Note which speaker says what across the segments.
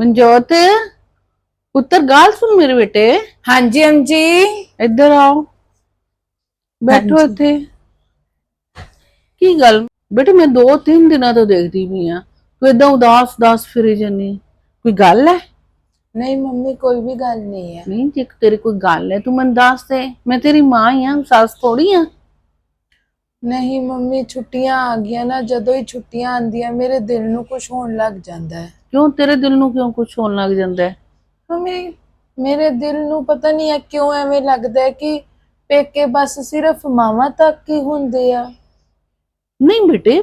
Speaker 1: ਮਨਜੋਤ ਪੁੱਤਰ ਗੱਲ ਸੁਣ ਮੇਰੇ ਬੇਟੇ।
Speaker 2: ਹਾਂਜੀ ਅੰਜੀ
Speaker 1: ਇੱਧਰ ਆਓ। ਬੈਠੋ। ਇੱਥੇ। ਕੀ ਗੱਲ? ਬੇਟੇ ਮੈਂ ਦੋ ਤਿੰਨ ਦਿਨਾਂ ਤੋਂ ਦੇਖਦੀ ਪਈ ਆ। ਤੂੰ ਏਦਾਂ ਉਦਾਸ ਉਦਾਸ ਫਿਰੀ ਜਾਨੀ ਕੋਈ ਗੱਲ ਹੈ
Speaker 2: ਨਹੀਂ ਮੰਮੀ ਕੋਈ ਵੀ ਗੱਲ ਨਹੀਂ ਹੈ
Speaker 1: ਨਹੀਂ ਜੇ ਤੇਰੀ ਕੋਈ ਗੱਲ ਹੈ ਤੂੰ ਮੈਨੂੰ ਦੱਸ ਦੇ। ਮੈਂ ਤੇਰੀ ਮਾਂ ਹੀ ਆ ਸੱਸ ਥੋੜੀ ਆ।
Speaker 2: ਨਹੀਂ ਮੰਮੀ ਛੁੱਟੀਆਂ ਆ ਗਈਆਂ ਨਾ ਜਦੋਂ ਹੀ ਛੁੱਟੀਆਂ ਆਂਦੀਆਂ ਮੇਰੇ ਦਿਲ ਨੂੰ ਕੁਝ ਹੋਣ ਲੱਗ ਜਾਂਦਾ ਹੈ।
Speaker 1: ਕਿਉਂ? ਤੇਰੇ ਦਿਲ ਨੂੰ ਕਿਉਂ ਕੁਝ ਹੋਣ ਲੱਗ ਜਾਂਦਾ ਹੈ?
Speaker 2: ਮੰਮੀ ਮੇਰੇ ਦਿਲ ਨੂੰ ਪਤਾ ਨਹੀਂ ਹੈ ਕਿਉਂ ਐਵੇਂ ਲੱਗਦਾ ਹੈ ਕਿ ਪੇਕੇ ਬਸ ਸਿਰਫ ਮਾਵਾਂ ਤੱਕ ਹੀ ਹੁੰਦੇ ਆ।
Speaker 1: ਨਹੀਂ ਬੇਟੇ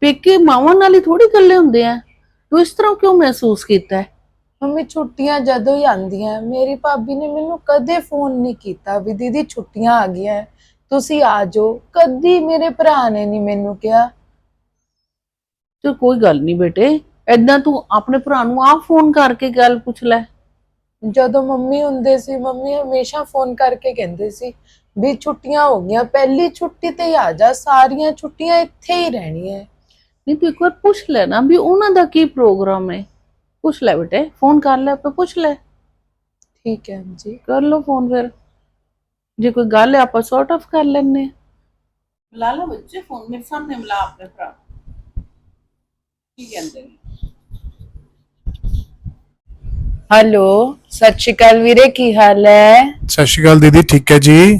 Speaker 1: ਪੇਕੇ ਮਾਵਾਂ ਨਾਲ ਹੀ ਥੋੜੀ ਗੱਲੇ ਹੁੰਦੇ ਆ। ਤੂੰ ਇਸ ਤਰ੍ਹਾਂ ਕਿਉਂ ਮਹਿਸੂਸ ਕੀਤਾ ਹੈ?
Speaker 2: ਮੰਮੀ ਛੁੱਟੀਆਂ ਜਦੋਂ ਹੀ ਆਂਦੀਆਂ ਮੇਰੀ ਭਾਬੀ ਨੇ ਮੈਨੂੰ ਕਦੇ ਫੋਨ ਨਹੀਂ ਕੀਤਾ ਵੀ ਦੀਦੀ ਛੁੱਟੀਆਂ ਆ ਗਈਆਂ। ਤੁਸੀਂ ਆ ਜਾਓ। ਕਦੀ ਮੇਰੇ ਭਰਾ ਨੇ ਨਹੀਂ ਮੈਨੂੰ ਕਿਹਾ।
Speaker 1: ਤੇ ਕੋਈ ਗੱਲ ਨਹੀਂ ਬੇਟੇ ਏਦਾਂ ਤੂੰ ਆਪਣੇ ਭਰਾ ਨੂੰ ਆਪ ਫੋਨ ਕਰਕੇ ਗੱਲ ਪੁੱਛ ਲੈ।
Speaker 2: ਜਦੋਂ ਮੰਮੀ ਹੁੰਦੇ ਸੀ ਮੰਮੀ ਹਮੇਸ਼ਾ ਫੋਨ ਕਰਕੇ ਕਹਿੰਦੇ ਸੀ ਵੀ ਛੁੱਟੀਆਂ ਹੋ ਗਈਆਂ ਪਹਿਲੀ ਛੁੱਟੀ ਤੇ ਹੀ ਆ ਜਾ ਸਾਰੀਆਂ ਛੁੱਟੀਆਂ ਇੱਥੇ ਹੀ ਰਹਿਣੀਆਂ।
Speaker 1: ਨਹੀਂ ਤੂੰ ਇੱਕ ਵਾਰ ਪੁੱਛ ਲੈ ਨਾ ਵੀ ਉਹਨਾਂ ਦਾ ਕੀ ਪ੍ਰੋਗਰਾਮ ਹੈ। ਪੁੱਛ ਲੈ ਬੇਟੇ ਫੋਨ ਕਰ ਲੈ ਆਪੇ ਪੁੱਛ ਲੈ।
Speaker 2: ਠੀਕ ਹੈ ਜੀ
Speaker 1: ਕਰ ਲਓ ਫੋਨ ਫਿਰ। ਜੇ ਕੋਈ ਗੱਲ ਹੈ ਆਪਾਂ ਸੌਟ ਆਫ ਕਰ ਲੈਣੇ ਮਿਲਾ ਲਾ ਬੱਚੇ ਫੋਨ ਮੇਰੇ ਸਾਹਮਣੇ ਮਿਲਾ ਆਪਣੇ ਭਰਾ। ਕੀ ਕਹਿੰਦੇ ਨੇ?
Speaker 2: ਹੈਲੋ ਸਤਿ ਸ਼੍ਰੀ ਅਕਾਲ ਵੀਰੇ ਕੀ ਹਾਲ ਹੈ?
Speaker 3: ਸਤਿ ਸ਼੍ਰੀ ਅਕਾਲ ਦੀਦੀ ਠੀਕ ਹੈ ਜੀ?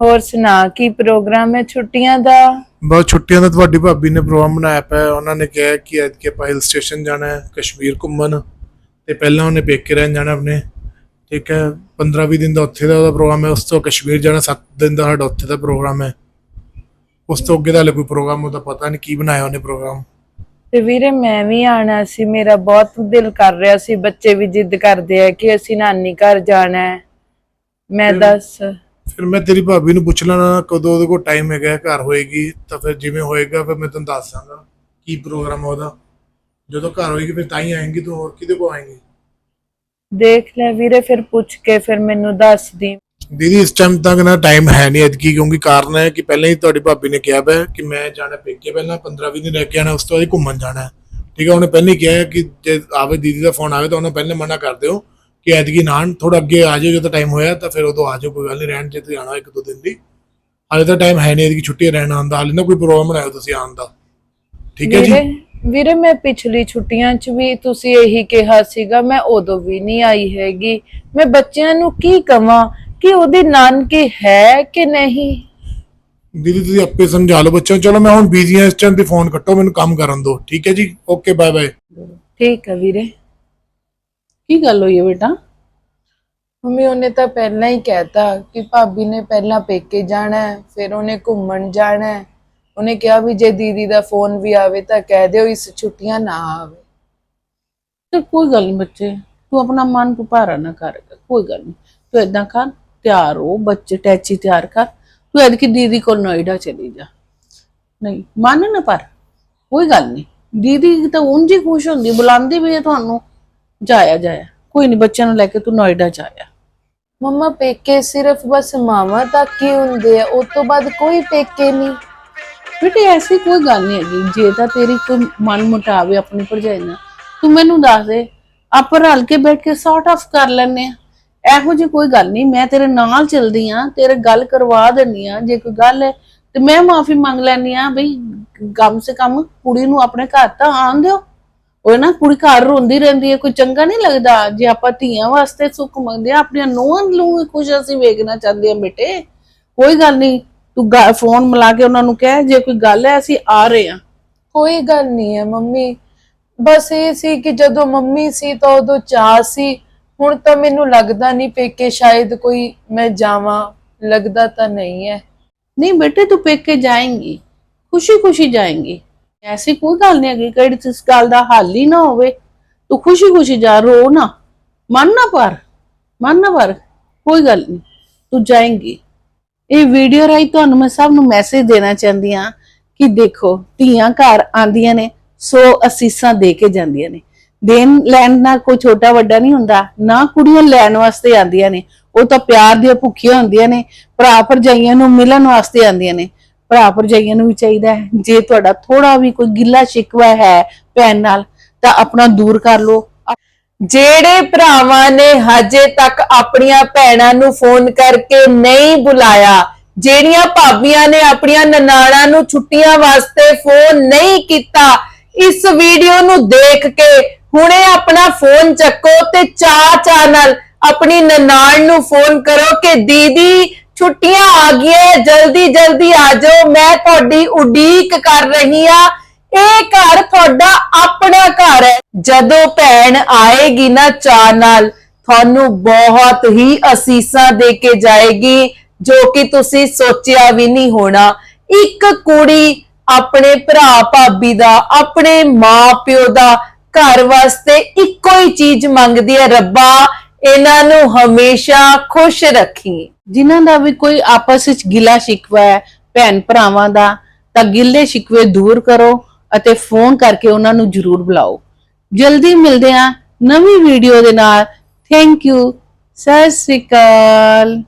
Speaker 2: ਹੋਰ ਸੁਣਾ ਕੀ ਪ੍ਰੋਗਰਾਮ ਹੈ ਛੁੱਟੀਆਂ ਦਾ?
Speaker 3: ਬਹੁਤ ਛੁੱਟੀਆਂ ਦਾ ਤੁਹਾਡੀ ਭਾਬੀ ਨੇ ਪ੍ਰੋਗਰਾਮ ਬਣਾਇਆ ਪਿਆ ਉਹਨਾਂ ਨੇ ਕਿਹਾ ਕਿ ਅੱਜ ਕੇ ਆਪਾਂ ਹਿਲ ਸਟੇਸ਼ਨ ਜਾਣਾ ਹੈ ਕਸ਼ਮੀਰ ਘੁੰਮਣ। ਤੇ ਪਹਿਲਾਂ ਉਹਨੇ ਪੇਕੇ ਰਹਿਣ ਜਾਣਾ ਆਪਣੇ। ਠੀਕ ਹੈ 15-20 ਦਿਨ ਦਾ ਉੱਥੇ ਦਾ ਉਹਦਾ ਪ੍ਰੋਗਰਾਮ ਹੈ ਉਸ ਤੋਂ ਕਸ਼ਮੀਰ ਜਾਣਾ 7 ਦਿਨ ਦਾ ਸਾਡਾ ਉੱਥੇ ਦਾ ਪ੍ਰੋਗਰਾਮ ਹੈ। ਉਸ ਤੋਂ ਅੱਗੇ ਦਾ ਹਲੇ ਕੋਈ ਪ੍ਰੋਗਰਾਮ ਉਹਦਾ ਪਤਾ ਨਹੀਂ ਕੀ ਬਣਾਇਆ ਉਹਨੇ ਪ੍ਰੋਗਰਾਮ।
Speaker 2: ਤੇ ਵੀਰੇ ਮੈਂ ਵੀ ਆਣਾ ਸੀ ਮੇਰਾ ਬਹੁਤ ਦਿਲ ਕਰ ਰਿਹਾ ਸੀ ਬੱਚੇ ਵੀ ਜਿੱਦ ਕਰਦੇ ਆ ਕਿ ਅਸੀਂ ਨਾਨੀ ਘਰ ਜਾਣਾ ਹੈ। ਮੈਂ ਦੱਸ।
Speaker 3: ਫਿਰ ਮੈਂ ਤੇਰੀ ਭਾਬੀ ਨੂੰ ਪੁੱਛ ਲੈਣਾ ਕਦੋਂ ਉਹਦੇ ਕੋਲ ਟਾਈਮ ਹੈਗਾ ਹੈ, ਘਰ ਹੋਏਗੀ ਤਾਂ ਫਿਰ ਜਿਵੇਂ ਹੋਏਗਾ ਫਿਰ ਮੈਂ ਤੈਨੂੰ ਦੱਸ ਦਾਂਗਾ ਕੀ ਪ੍ਰੋਗਰਾਮ ਉਹਦਾ। ਜਦੋਂ ਘਰ ਹੋਏਗੀ ਫਿਰ ਤਾਂ ਹੀ ਆਏਂਗੀ ਤੂੰ ਹੋਰ ਕਿਹਦੇ ਕੋਲ ਆਏਂਗੀ?
Speaker 2: ਦੇਖ ਲੈ ਵੀਰੇ ਫਿਰ ਪੁੱਛ ਕੇ ਫਿਰ ਮੈਨੂੰ ਦੱਸ ਦੀ।
Speaker 3: ਦੀਦੀ ਇਸ ਟਾਈਮ ਤੱਕ ਨਾ ਟਾਈਮ ਹੈ ਨਹੀਂ ਐਤਕੀ ਕਿਉਂਕਿ ਕਾਰਨ ਹੈ ਕਿ ਪਹਿਲਾਂ ਹੀ ਤੁਹਾਡੀ ਭਾਬੀ ਨੇ ਕਿਹਾ ਹੈ ਕਿ ਮੈਂ ਜਾਣਾ ਪੇਕੇ ਪਹਿਲਾਂ 15 20 ਦਿਨ ਰਹਿ ਕੇ ਆਣਾ ਉਸ ਤੋਂ ਬਾਅਦ ਘੁੰਮਣ ਜਾਣਾ ਹੈ। ਠੀਕ ਹੈ ਉਹਨੇ ਪਹਿਲਾਂ ਹੀ ਕਿਹਾ ਹੈ ਕਿ ਜੇ ਆਵੇ ਦੀਦੀ ਦਾ ਫੋਨ ਆਵੇ ਤਾਂ ਉਹਨੇ ਪਹਿਲਾਂ ਮਨਾ ਕਰ ਦਿਓ ਕਿ ਐਤਕੀ ਨਾ ਥੋੜਾ ਅੱਗੇ ਆ ਜਾਓ ਜਦੋਂ ਟਾਈਮ ਹੋਇਆ ਤਾਂ ਫਿਰ ਉਦੋਂ ਆ ਜਾਓ ਕੋਈ ਗੱਲ ਨਹੀਂ ਰਹਿਣ ਜੇ ਤੁਸੀਂ ਆਣਾ ਇੱਕ ਦੋ ਦਿਨ ਦੀ। ਹਾਲੇ ਤਾਂ ਟਾਈਮ ਹੈ ਨਹੀਂ ਐਤਕੀ ਛੁੱਟੀ ਰਹਿਣ ਆਉਣ ਦਾ ਹਾਲੇ ਨਾ ਕੋਈ ਪ੍ਰੋਗਰਾਮ ਬਣਾਇਓ ਤੁਸੀਂ ਆਉਣ ਦਾ। ਠੀਕ ਹੈ ਜੀ?
Speaker 2: ਵੀਰੇ ਵੀਰੇ ਮੈਂ ਪਿਛਲੀ ਛੁੱਟੀਆਂ 'ਚ ਵੀ ਤੁਸੀਂ ਇਹੀ ਕਿਹਾ ਸੀਗਾ ਮੈਂ ਉਦੋਂ ਵੀ ਨਹੀਂ ਆਈ ਹੈਗੀ। ਮੈਂ ਬੱਚਿਆਂ ਨੂੰ ਕੀ ਕਵਾਂ ਕਿ ਉਹਦੇ ਨਾਨਕੇ ਹੈ ਕਿ ਨਹੀਂ?
Speaker 3: ਦੀਦੀ ਤੁਸੀਂ ਆਪੇ ਸਮਝਾ ਲਓ ਬੱਚਿਆਂ ਨੂੰ। ਚਲੋ ਮੈਂ ਹੁਣ ਬਿਜ਼ੀ ਹਾਂ ਇਸ ਟਾਈਮ ਤੇ ਫੋਨ ਕੱਟੋ ਮੈਨੂੰ ਕੰਮ ਕਰਨ ਦਿਓ। ਠੀਕ ਹੈ ਜੀ? ਓਕੇ ਬਾਏ ਬਾਏ
Speaker 2: ਠੀਕ ਹੈ ਵੀਰੇ।
Speaker 1: ਕੀ ਗੱਲ ਹੋਈ ਹੈ ਬੇਟਾ?
Speaker 2: ਮੰਮੀ ਉਹਨੇ ਤਾਂ ਪਹਿਲਾਂ ਹੀ ਕਹਿਤਾ ਕਿ ਭਾਬੀ ਨੇ ਪਹਿਲਾਂ ਪੇਕੇ ਜਾਣਾ ਹੈ ਫਿਰ ਉਹਨੇ ਘੁੰਮਣ ਜਾਣਾ ਹੈ। ਉਹਨੇ ਕਿਹਾ ਵੀ ਜੇ ਦੀਦੀ ਦਾ ਫੋਨ ਵੀ ਆਵੇ ਤਾਂ ਕਹਿ ਦਿਓ ਇਸ ਛੁੱਟੀਆਂ ਨਾ ਆਵੇ।
Speaker 1: ਤੇ ਕੋਈ ਗੱਲ ਨਹੀਂ ਬੱਚੇ ਤੂੰ ਆਪਣਾ ਮਨ ਭਾਰਾ ਨਾ ਕਰ ਕੋਈ ਗੱਲ ਨਹੀਂ ਤੂੰ ਏਦਾਂ ਕਰ ਤਿਆਰ ਹੋ ਬੱਚੇ ਟੈਚੀ ਤਿਆਰ ਕਰ। ਤੂੰ ਐਤਕੀ ਦੀਦੀ ਕੋਲ ਨੋਇਡਾ ਚਲੀ ਜਾ। ਨਹੀਂ ਮਨ ਨਾ ਪਰ ਕੋਈ ਗੱਲ ਨਹੀਂ ਦੀਦੀ ਤਾਂ ਉਂਝ ਹੀ ਖੁਸ਼ ਹੁੰਦੀ ਬੁਲਾਉਂਦੀ ਵੀ ਹੈ ਤੁਹਾਨੂੰ ਜਾਇਆ ਜਾਇਆ। ਕੋਈ ਨਹੀਂ ਬੱਚਿਆਂ ਨੂੰ ਲੈ ਕੇ ਤੂੰ ਨੋਇਡਾ ਜਾਇਆ
Speaker 2: ਮੰਮਾ ਪੇਕੇ ਸਿਰਫ ਬਸ ਮਾਵਾਂ ਤੱਕ ਹੀ ਹੁੰਦੇ ਆ ਉਸ ਤੋਂ ਬਾਅਦ ਕੋਈ ਪੇਕੇ ਨਹੀਂ
Speaker 1: ਬੇਟੇ, ਐਸੀ ਕੋਈ ਗੱਲ ਨਹੀਂ ਹੈਗੀ। ਜੇ ਤਾਂ ਤੇਰੀ ਕੋਈ ਮਨ ਮੁਟਾਵੇ ਆਪਣੀ ਭਰਜਾਈ ਨਾਲ, ਤੂੰ ਮੈਨੂੰ ਦੱਸ ਦੇ, ਆਪਾਂ ਰਲ ਕੇ ਬੈਠ ਕੇ ਸੌਟ ਆਫ ਕਰ ਲੈਨੇ ਆ ਇਹੋ ਜਿਹੀ ਕੋਈ ਗੱਲ ਨਹੀਂ, ਮੈਂ ਤੇਰੇ ਨਾਲ ਚੱਲਦੀ ਆ ਤੇਰੇ ਗੱਲ ਕਰਵਾ ਦਿੰਨੀ ਆ ਜੇ ਕੋਈ ਗੱਲ ਹੈ, ਤੇ ਮੈਂ ਮਾਫੀ ਮੰਗ ਲੈਣੀ ਆ ਬਈ ਕਮ ਸੇ ਕਮ ਕੁੜੀ ਨੂੰ ਆਪਣੇ ਘਰ ਤਾਂ ਆਣ ਦਿਓ। ਉਹ ਨਾ ਕੁੜੀ ਘਰ ਰੋਂਦੀ ਰਹਿੰਦੀ ਹੈ, ਕੋਈ ਚੰਗਾ ਨਹੀਂ ਲੱਗਦਾ। ਜੇ ਆਪਾਂ ਧੀਆਂ ਵਾਸਤੇ ਸੁੱਖ ਮੰਗਦੇ ਆ ਆਪਣੀਆਂ ਨੂੰਹਾਂ ਨੂੰ ਵੀ ਅਸੀਂ ਵੇਖਣਾ ਚਾਹੁੰਦੇ ਆ ਬੇਟੇ। ਕੋਈ ਗੱਲ ਨਹੀਂ ਤੂੰ ਫੋਨ ਮਿਲਾ ਕੇ ਉਹਨਾਂ ਨੂੰ ਕਹਿ ਜੇ ਕੋਈ ਗੱਲ ਹੈ ਅਸੀਂ ਆ ਰਹੇ ਆ
Speaker 2: ਕੋਈ ਗੱਲ ਨਹੀਂ ਹੈ ਮੰਮੀ। ਬਸ ਇਹ ਸੀ ਕਿ ਜਦੋਂ ਮੰਮੀ ਸੀ ਤਾਂ ਉਦੋਂ ਚਾਹ ਸੀ। ਹੁਣ ਤਾਂ ਮੈਨੂੰ ਲੱਗਦਾ ਨਹੀਂ ਪੇਕੇ ਸ਼ਾਇਦ ਕੋਈ ਮੈਂ ਜਾਵਾਂ। ਲੱਗਦਾ ਤਾਂ ਨਹੀਂ ਹੈ।
Speaker 1: ਨਹੀਂ ਬੇਟੇ ਤੂੰ ਪੇਕੇ ਜਾਏਂਗੀ। ਖੁਸ਼ੀ ਖੁਸ਼ੀ ਜਾਏਂਗੀ। ਐਸੀ ਕੋਈ ਗੱਲ ਨਹੀਂ ਹੈਗੀ ਕਿਹੜੀ ਇਸ ਗੱਲ ਦਾ ਹੱਲ ਹੀ ਨਾ ਹੋਵੇ। ਤੂੰ ਖੁਸ਼ੀ ਖੁਸ਼ੀ ਜਾ ਰੋ ਨਾ। ਮਨ ਨਾ ਪਰ ਮਨ ਨਾ ਪਰ ਕੋਈ ਗੱਲ ਨਹੀਂ। ਤੂੰ ਜਾਏਂਗੀ। ਇਹ ਵੀਡੀਓ ਰਾਹੀਂ ਤੁਹਾਨੂੰ ਮੈਂ ਸਭ ਨੂੰ ਮੈਸੇਜ ਦੇਣਾ ਚਾਹੁੰਦੀ ਹਾਂ ਕਿ ਦੇਖੋ, ਧੀਆਂ ਘਰ ਆਂਦੀਆਂ ਨੇ, ਸੋ ਅਸੀਸਾਂ ਦੇ ਕੇ ਜਾਂਦੀਆਂ ਨੇ। ਦੇਣ ਲੈਣ ਨਾਲ ਕੋਈ ਛੋਟਾ ਵੱਡਾ ਨਹੀਂ ਹੁੰਦਾ, ਨਾ ਕੁੜੀਆਂ ਲੈਣ ਵਾਸਤੇ ਆਂਦੀਆਂ ਨੇ। ਉਹ ਤਾਂ ਪਿਆਰ ਦੀਆਂ ਭੁੱਖੀਆਂ ਹੁੰਦੀਆਂ ਨੇ, ਭਰਾ ਭਰਜਾਈਆਂ ਨੂੰ ਮਿਲਣ ਵਾਸਤੇ ਆਂਦੀਆਂ ਨੇ। ਭਰਾ ਭਰਜਾਈਆਂ ਨੂੰ ਵੀ ਚਾਹੀਦਾ ਹੈ। ਜੇ ਤੁਹਾਡਾ ਥੋੜਾ ਵੀ ਕੋਈ ਗਿੱਲਾ ਸ਼ਿਕਵਾ ਹੈ ਭੈਣ ਨਾਲ, ਤਾਂ ਆਪਣਾ ਦੂਰ ਕਰ ਲਓ।
Speaker 2: ਜਿਹੜੇ ਭਰਾਵਾਂ ਨੇ ਹਜੇ ਤੱਕ ਆਪਣੀਆਂ ਭੈਣਾਂ ਨੂੰ ਫੋਨ ਕਰਕੇ ਨਹੀਂ ਬੁਲਾਇਆ, ਜਿਹੜੀਆਂ ਭਾਬੀਆਂ ਨੇ ਆਪਣੀਆਂ ਨਨਾਣਾਂ ਨੂੰ ਛੁੱਟੀਆਂ ਵਾਸਤੇ ਫੋਨ ਨਹੀਂ ਕੀਤਾ, ਇਸ ਵੀਡੀਓ ਨੂੰ ਦੇਖ ਕੇ ਹੁਣੇ ਆਪਣਾ ਫੋਨ ਚੱਕੋ ਤੇ ਚਾਅ ਚਾਹ ਨਾਲ ਆਪਣੀ ਨਨਾਣ ਨੂੰ ਫੋਨ ਕਰੋ ਕਿ ਦੀਦੀ, ਛੁੱਟੀਆਂ ਆ ਗਈਆਂ ਜਲਦੀ ਜਲਦੀ ਆ ਜਾਓ, ਮੈਂ ਤੁਹਾਡੀ ਉਡੀਕ ਕਰ ਰਹੀ ਆ। ਇਹ ਘਰ ਤੁਹਾਡਾ ਆਪਣਾ ਘਰ ਹੈ। ਜਦੋਂ ਭੈਣ ਆਏਗੀ ਨਾ ਚਾਹ ਨਾਲ, ਤੁਹਾਨੂੰ ਬਹੁਤ ਹੀ ਅਸੀਸਾਂ ਦੇ ਕੇ ਜਾਏਗੀ, ਜੋ ਕਿ ਤੁਸੀਂ ਸੋਚਿਆ ਵੀ ਨਹੀਂ ਹੋਣਾ। ਇੱਕ ਕੁੜੀ ਆਪਣੇ ਭਰਾ ਭਾਬੀ ਦਾ, ਆਪਣੇ ਮਾਂ ਪਿਓ ਦਾ ਘਰ ਵਾਸਤੇ ਇੱਕੋ ਹੀ ਚੀਜ਼ ਮੰਗਦੀ ਹੈ, ਰੱਬਾ, ਇਹਨਾਂ ਨੂੰ ਹਮੇਸ਼ਾ ਖੁਸ਼ ਰੱਖੀ।
Speaker 1: ਜਿਨ੍ਹਾਂ ਦਾ ਵੀ ਕੋਈ ਆਪਸ ਵਿੱਚ ਗਿਲਾ ਸ਼ਿਕਵਾ ਹੈ ਭੈਣ ਭਰਾਵਾਂ ਦਾ, ਤਾਂ ਗਿੱਲੇ ਸ਼ਿਕਵੇ ਦੂਰ ਕਰੋ। ਅਤੇ ਫੋਨ ਕਰਕੇ ਉਹਨਾਂ ਨੂੰ ਜਰੂਰ ਬੁਲਾਓ। ਜਲਦੀ ਮਿਲਦੇ ਹਾਂ ਨਵੀਂ ਵੀਡੀਓ ਦੇ ਨਾਲ। ਥੈਂਕ ਯੂ ਸਤਿ ਸ਼੍ਰੀ ਅਕਾਲ।